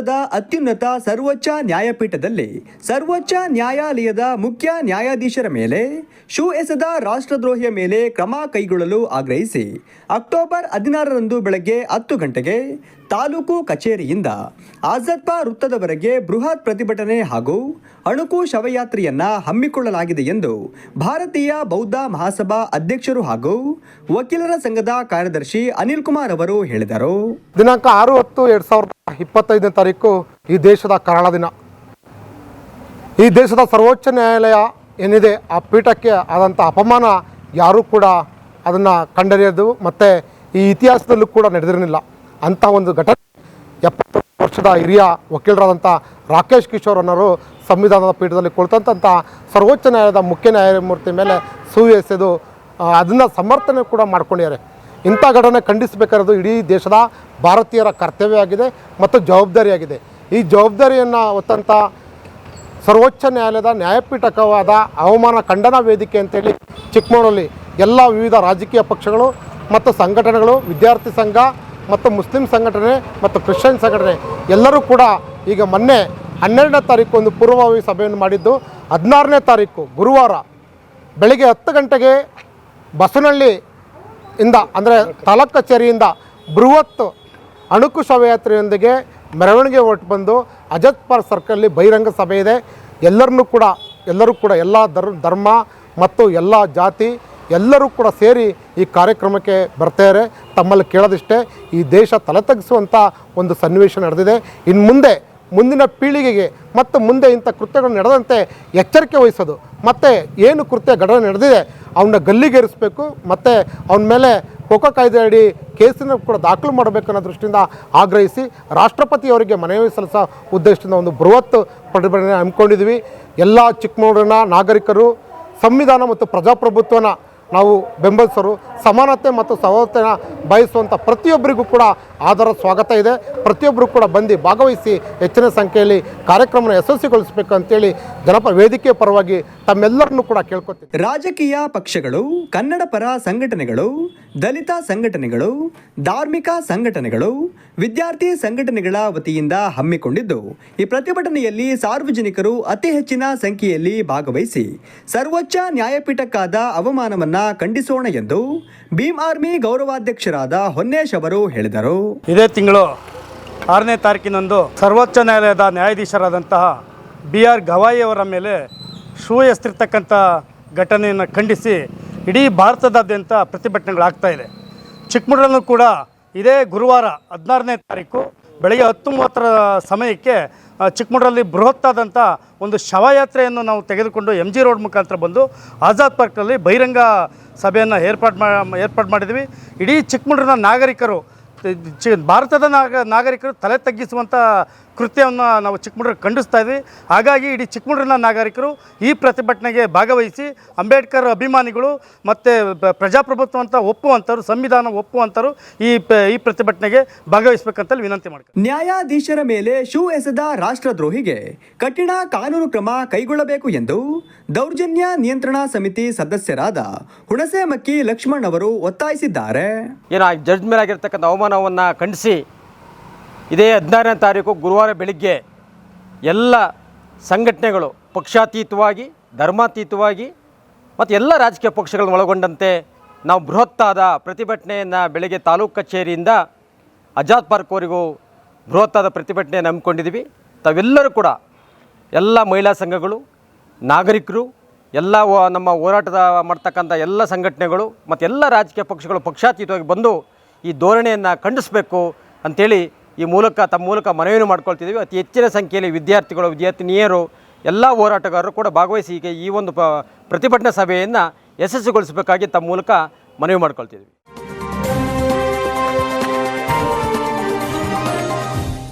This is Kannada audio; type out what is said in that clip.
ಭಾರತದ ಅತ್ಯುನ್ನತ ಸರ್ವೋಚ್ಚ ನ್ಯಾಯಪೀಠದಲ್ಲಿ ಸರ್ವೋಚ್ಚ ನ್ಯಾಯಾಲಯದ ಮುಖ್ಯ ನ್ಯಾಯಾಧೀಶರ ಮೇಲೆ ಶೂ ಎಸೆದ ರಾಷ್ಟ್ರದ್ರೋಹಿಯ ಮೇಲೆ ಕ್ರಮ ಕೈಗೊಳ್ಳಲು ಆಗ್ರಹಿಸಿ ಅಕ್ಟೋಬರ್ ಹದಿನಾರರಂದು ಬೆಳಗ್ಗೆ ಹತ್ತು ಗಂಟೆಗೆ ತಾಲೂಕು ಕಚೇರಿಯಿಂದ ಆಜಾದ್ಪಾ ವೃತ್ತದವರೆಗೆ ಬೃಹತ್ ಪ್ರತಿಭಟನೆ ಹಾಗೂ ಅಣುಕು ಶವಯಾತ್ರೆಯನ್ನ ಹಮ್ಮಿಕೊಳ್ಳಲಾಗಿದೆ ಎಂದು ಭಾರತೀಯ ಬೌದ್ಧ ಮಹಾಸಭಾ ಅಧ್ಯಕ್ಷರು ಹಾಗೂ ವಕೀಲರ ಸಂಘದ ಕಾರ್ಯದರ್ಶಿ ಅನಿಲ್ ಕುಮಾರ್ ಅವರು ಹೇಳಿದರು. ದಿನಾಂಕ ಆರು ಹತ್ತು ಎರಡ್ ಸಾವಿರದ ಇಪ್ಪತ್ತೈದನೇ ತಾರೀಕು ಈ ದೇಶದ ಕರಾಳ ದಿನ. ಈ ದೇಶದ ಸರ್ವೋಚ್ಚ ನ್ಯಾಯಾಲಯ ಏನಿದೆ ಆ ಪೀಠಕ್ಕೆ ಆದಂಥ ಅಪಮಾನ ಯಾರೂ ಕೂಡ ಅದನ್ನು ಕಂಡರಿಯದು ಮತ್ತು ಈ ಇತಿಹಾಸದಲ್ಲೂ ಕೂಡ ನಡೆದಿರಲಿಲ್ಲ. ಅಂಥ ಒಂದು ಘಟನೆ. ಎಪ್ಪತ್ತು ವರ್ಷದ ಹಿರಿಯ ವಕೀಲರಾದಂಥ ರಾಕೇಶ್ ಕಿಶೋರ್ ಅನ್ನೋರು ಸಂವಿಧಾನದ ಪೀಠದಲ್ಲಿ ಕುಳಿತಂಥ ಸರ್ವೋಚ್ಚ ನ್ಯಾಯಾಲಯದ ಮುಖ್ಯ ನ್ಯಾಯಮೂರ್ತಿ ಮೇಲೆ ಸೂವಿ ಎಸೆದು ಅದನ್ನು ಸಮರ್ಥನೆ ಕೂಡ ಮಾಡ್ಕೊಂಡಿದ್ದಾರೆ. ಇಂಥ ಘಟನೆ ಖಂಡಿಸಬೇಕಾಗಿರೋದು ಇಡೀ ದೇಶದ ಭಾರತೀಯರ ಕರ್ತವ್ಯ ಆಗಿದೆ ಮತ್ತು ಜವಾಬ್ದಾರಿಯಾಗಿದೆ. ಈ ಜವಾಬ್ದಾರಿಯನ್ನು ಹೊತ್ತಂಥ ಸರ್ವೋಚ್ಚ ನ್ಯಾಯಾಲಯದ ನ್ಯಾಯಪೀಠಕವಾದ ಅವಮಾನ ಖಂಡನಾ ವೇದಿಕೆ ಅಂತೇಳಿ ಚಿಕ್ಕಮಗಳೂರಲ್ಲಿ ಎಲ್ಲ ವಿವಿಧ ರಾಜಕೀಯ ಪಕ್ಷಗಳು ಮತ್ತು ಸಂಘಟನೆಗಳು, ವಿದ್ಯಾರ್ಥಿ ಸಂಘ ಮತ್ತು ಮುಸ್ಲಿಂ ಸಂಘಟನೆ ಮತ್ತು ಕ್ರಿಶ್ಚಿಯನ್ ಸಂಘಟನೆ ಎಲ್ಲರೂ ಕೂಡ ಈಗ ಮೊನ್ನೆ ಹನ್ನೆರಡನೇ ತಾರೀಕು ಒಂದು ಪೂರ್ವಭಾವಿ ಸಭೆಯನ್ನು ಮಾಡಿದ್ದು. ಹದಿನಾರನೇ ತಾರೀಕು ಗುರುವಾರ ಬೆಳಗ್ಗೆ ಹತ್ತು ಗಂಟೆಗೆ ಬಸವನಹಳ್ಳಿ ಇಂದ ಅಂದರೆ ತಾಲೂಕು ಕಚೇರಿಯಿಂದ ಬೃಹತ್ ಅಣುಕು ಶೋಭಾಯಾತ್ರೆಯೊಂದಿಗೆ ಮೆರವಣಿಗೆ ಹೊರಟು ಬಂದು ಅಜತ್ ಪಾರ್ ಸರ್ಕಲ್ಲಿ ಬಹಿರಂಗ ಸಭೆ ಇದೆ. ಎಲ್ಲರನ್ನೂ ಕೂಡ ಎಲ್ಲರೂ ಕೂಡ ಎಲ್ಲ ಧರ್ ಧರ್ಮ ಮತ್ತು ಎಲ್ಲ ಜಾತಿ ಎಲ್ಲರೂ ಕೂಡ ಸೇರಿ ಈ ಕಾರ್ಯಕ್ರಮಕ್ಕೆ ಬರ್ತಾರೆ ತಮ್ಮಲ್ಲಿ ಕೇಳೋದಿಷ್ಟೇ, ಈ ದೇಶ ತಲೆ ತಗ್ಗಿಸುವಂಥ ಒಂದು ಸನ್ನಿವೇಶ ನಡೆದಿದೆ. ಇನ್ನು ಮುಂದೆ, ಮುಂದಿನ ಪೀಳಿಗೆಗೆ ಮತ್ತು ಮುಂದೆ ಇಂಥ ಕೃತ್ಯಗಳು ನಡೆದಂತೆ ಎಚ್ಚರಿಕೆ ವಹಿಸೋದು. ಮತ್ತು ಏನು ಕೃತ್ಯ ಘಟನೆ ನಡೆದಿದೆ ಅವನ್ನ ಗಲ್ಲಿಗೇರಿಸಬೇಕು, ಮತ್ತು ಅವನ ಮೇಲೆ ಖೋಖೋ ಕಾಯ್ದೆ ಅಡಿ ಕೇಸನ್ನು ಕೂಡ ದಾಖಲು ಮಾಡಬೇಕು ಅನ್ನೋ ದೃಷ್ಟಿಯಿಂದ ಆಗ್ರಹಿಸಿ ರಾಷ್ಟ್ರಪತಿಯವರಿಗೆ ಮನವಿ ಸಲ್ಲಿಸೋ ಉದ್ದೇಶದಿಂದ ಒಂದು ಬೃಹತ್ ಪ್ರತಿಭಟನೆ ಹಮ್ಮಿಕೊಂಡಿದ್ವಿ ಎಲ್ಲ ಚಿಕ್ಕಮಗಳೂರಿನ ನಾಗರಿಕರು, ಸಂವಿಧಾನ ಮತ್ತು ಪ್ರಜಾಪ್ರಭುತ್ವನ ನಾವು ಬೆಂಬಲಿಸೋರು ಸಮಾನತೆ ಮತ್ತು ಸಹೋದರ ಬಯಸುವಂಥ ಪ್ರತಿಯೊಬ್ಬರಿಗೂ ಕೂಡ ಆದರ ಸ್ವಾಗತ ಇದೆ. ಪ್ರತಿಯೊಬ್ಬರು ಕೂಡ ಬಂದು ಭಾಗವಹಿಸಿ ಹೆಚ್ಚಿನ ಸಂಖ್ಯೆಯಲ್ಲಿ ಕಾರ್ಯಕ್ರಮನ ಯಶಸ್ವಿಗೊಳಿಸಬೇಕು ಅಂತೇಳಿ ಜನಪ ವೇದಿಕೆ ಪರವಾಗಿ ತಮ್ಮೆಲ್ಲರನ್ನು ಕೂಡ ಕೇಳ್ಕೊತೀವಿ ರಾಜಕೀಯ ಪಕ್ಷಗಳು, ಕನ್ನಡ ಪರ ಸಂಘಟನೆಗಳು, ದಲಿತ ಸಂಘಟನೆಗಳು, ಧಾರ್ಮಿಕ ಸಂಘಟನೆಗಳು, ವಿದ್ಯಾರ್ಥಿ ಸಂಘಟನೆಗಳ ವತಿಯಿಂದ ಹಮ್ಮಿಕೊಂಡಿದ್ದು, ಈ ಪ್ರತಿಭಟನೆಯಲ್ಲಿ ಸಾರ್ವಜನಿಕರು ಅತಿ ಹೆಚ್ಚಿನ ಸಂಖ್ಯೆಯಲ್ಲಿ ಭಾಗವಹಿಸಿ ಸರ್ವೋಚ್ಚ ನ್ಯಾಯಪೀಠಕ್ಕಾದ ಅವಮಾನವನ್ನ ಖಂಡಿಸೋಣ ಎಂದು ಭೀಮ್ ಆರ್ಮಿ ಗೌರವಾಧ್ಯಕ್ಷರಾದ ಹೊನ್ನೇಶ್ ಅವರು ಹೇಳಿದರು. ಇದೇ ತಿಂಗಳು ಆರನೇ ತಾರೀಕಿನಂದು ಸರ್ವೋಚ್ಚ ನ್ಯಾಯಾಲಯದ ನ್ಯಾಯಾಧೀಶರಾದಂತಹ ಬಿ ಆರ್ ಗವಾಯಿ ಅವರ ಮೇಲೆ ಶೂ ಎಸ್ತಿರ್ತಕ್ಕಂಥ ಘಟನೆಯನ್ನು ಖಂಡಿಸಿ ಇಡೀ ಭಾರತದಾದ್ಯಂತ ಪ್ರತಿಭಟನೆಗಳಾಗ್ತಾ ಇದೆ. ಚಿಕ್ಕಮಗಳೂರಲ್ಲೂ ಕೂಡ ಇದೇ ಗುರುವಾರ ಹದಿನಾರನೇ ತಾರೀಕು ಬೆಳಗ್ಗೆ ಹತ್ತು ಮೂವತ್ತರ ಸಮಯಕ್ಕೆ ಚಿಕ್ಕಮಗಳೂರಲ್ಲಿ ಬೃಹತ್ತಾದಂಥ ಒಂದು ಶವಯಾತ್ರೆಯನ್ನು ನಾವು ತೆಗೆದುಕೊಂಡು ಎಂ ಜಿ ರೋಡ್ ಮುಖಾಂತರ ಬಂದು ಆಜಾದ್ ಪಾರ್ಕ್ನಲ್ಲಿ ಬಹಿರಂಗ ಸಭೆಯನ್ನು ಏರ್ಪಾಡು ಮಾ, ಏರ್ಪಾಡು ಮಾಡಿದ್ವಿ. ಇಡೀ ಚಿಕ್ಕಮಗಳೂರಿನ ನಾಗರಿಕರು ಚಿ ಭಾರತದ ನಾಗ ನಾಗರಿಕರು ತಲೆ ತಗ್ಗಿಸುವಂಥ ಕೃತ್ಯವನ್ನು ನಾವು ಚಿಕ್ಕಮಗಳೂರು ಖಂಡಿಸ್ತಾ ಇದ್ವಿ. ಹಾಗಾಗಿ ಇಡೀ ಚಿಕ್ಕಮಗಳೂರಿನ ನಾಗರಿಕರು ಈ ಪ್ರತಿಭಟನೆಗೆ ಭಾಗವಹಿಸಿ ಅಂಬೇಡ್ಕರ್ ಅಭಿಮಾನಿಗಳು ಮತ್ತು ಪ್ರಜಾಪ್ರಭುತ್ವ ಅಂತ ಒಪ್ಪುವಂಥವ್ರು ಸಂವಿಧಾನ ಒಪ್ಪುವಂಥವ್ರು ಈ ಪ- ಈ ಪ್ರತಿಭಟನೆಗೆ ಭಾಗವಹಿಸಬೇಕಂತಲ್ಲಿ ವಿನಂತಿ ಮಾಡ್ತಾರೆ ನ್ಯಾಯಾಧೀಶರ ಮೇಲೆ ಶೂ ಎಸೆದ ರಾಷ್ಟ್ರದ್ರೋಹಿಗೆ ಕಠಿಣ ಕಾನೂನು ಕ್ರಮ ಕೈಗೊಳ್ಳಬೇಕು ಎಂದು ದೌರ್ಜನ್ಯ ನಿಯಂತ್ರಣ ಸಮಿತಿ ಸದಸ್ಯರಾದ ಹುಣಸೆಮಕ್ಕಿ ಲಕ್ಷ್ಮಣ್ ಅವರು ಒತ್ತಾಯಿಸಿದ್ದಾರೆ. ಏನು ಜಡ್ಜ್ ಮೇಲೆ ಆಗಿರ್ತಕ್ಕಂಥ ಅವಮಾನವನ್ನು ಖಂಡಿಸಿ ಇದೇ ಹದಿನಾರನೇ ತಾರೀಕು ಗುರುವಾರ ಬೆಳಿಗ್ಗೆ ಎಲ್ಲ ಸಂಘಟನೆಗಳು ಪಕ್ಷಾತೀತವಾಗಿ, ಧರ್ಮಾತೀತವಾಗಿ ಮತ್ತು ಎಲ್ಲ ರಾಜಕೀಯ ಪಕ್ಷಗಳನ್ನು ಒಳಗೊಂಡಂತೆ ನಾವು ಬೃಹತ್ತಾದ ಪ್ರತಿಭಟನೆಯನ್ನು ಬೆಳಗ್ಗೆ ತಾಲೂಕು ಕಚೇರಿಯಿಂದ ಆಜಾದ್ ಪಾರ್ಕ್ವರೆಗೂ ಬೃಹತ್ತಾದ ಪ್ರತಿಭಟನೆಯನ್ನು ಹಮ್ಮಿಕೊಂಡಿದ್ದೀವಿ. ತಾವೆಲ್ಲರೂ ಕೂಡ ಎಲ್ಲ ಮಹಿಳಾ ಸಂಘಗಳು, ನಾಗರಿಕರು, ಎಲ್ಲ ನಮ್ಮ ಹೋರಾಟದ ಮಾಡ್ತಕ್ಕಂಥ ಎಲ್ಲ ಸಂಘಟನೆಗಳು ಮತ್ತು ಎಲ್ಲ ರಾಜಕೀಯ ಪಕ್ಷಗಳು ಪಕ್ಷಾತೀತವಾಗಿ ಬಂದು ಈ ಧೋರಣೆಯನ್ನು ಖಂಡಿಸಬೇಕು ಅಂಥೇಳಿ ಈ ಮೂಲಕ ತಮ್ಮ ಮೂಲಕ ಮನವಿಯನ್ನು ಮಾಡ್ಕೊಳ್ತಿದ್ದೀವಿ. ಅತಿ ಹೆಚ್ಚಿನ ಸಂಖ್ಯೆಯಲ್ಲಿ ವಿದ್ಯಾರ್ಥಿಗಳು, ವಿದ್ಯಾರ್ಥಿನಿಯರು, ಎಲ್ಲ ಹೋರಾಟಗಾರರು ಕೂಡ ಭಾಗವಹಿಸಿ ಈ ಒಂದು ಪ್ರತಿಭಟನಾ ಸಭೆಯನ್ನು ಯಶಸ್ವಿಗೊಳಿಸಬೇಕಾಗಿ ತಮ್ಮ ಮೂಲಕ ಮನವಿ ಮಾಡ್ಕೊಳ್ತಿದ್ದೀವಿ.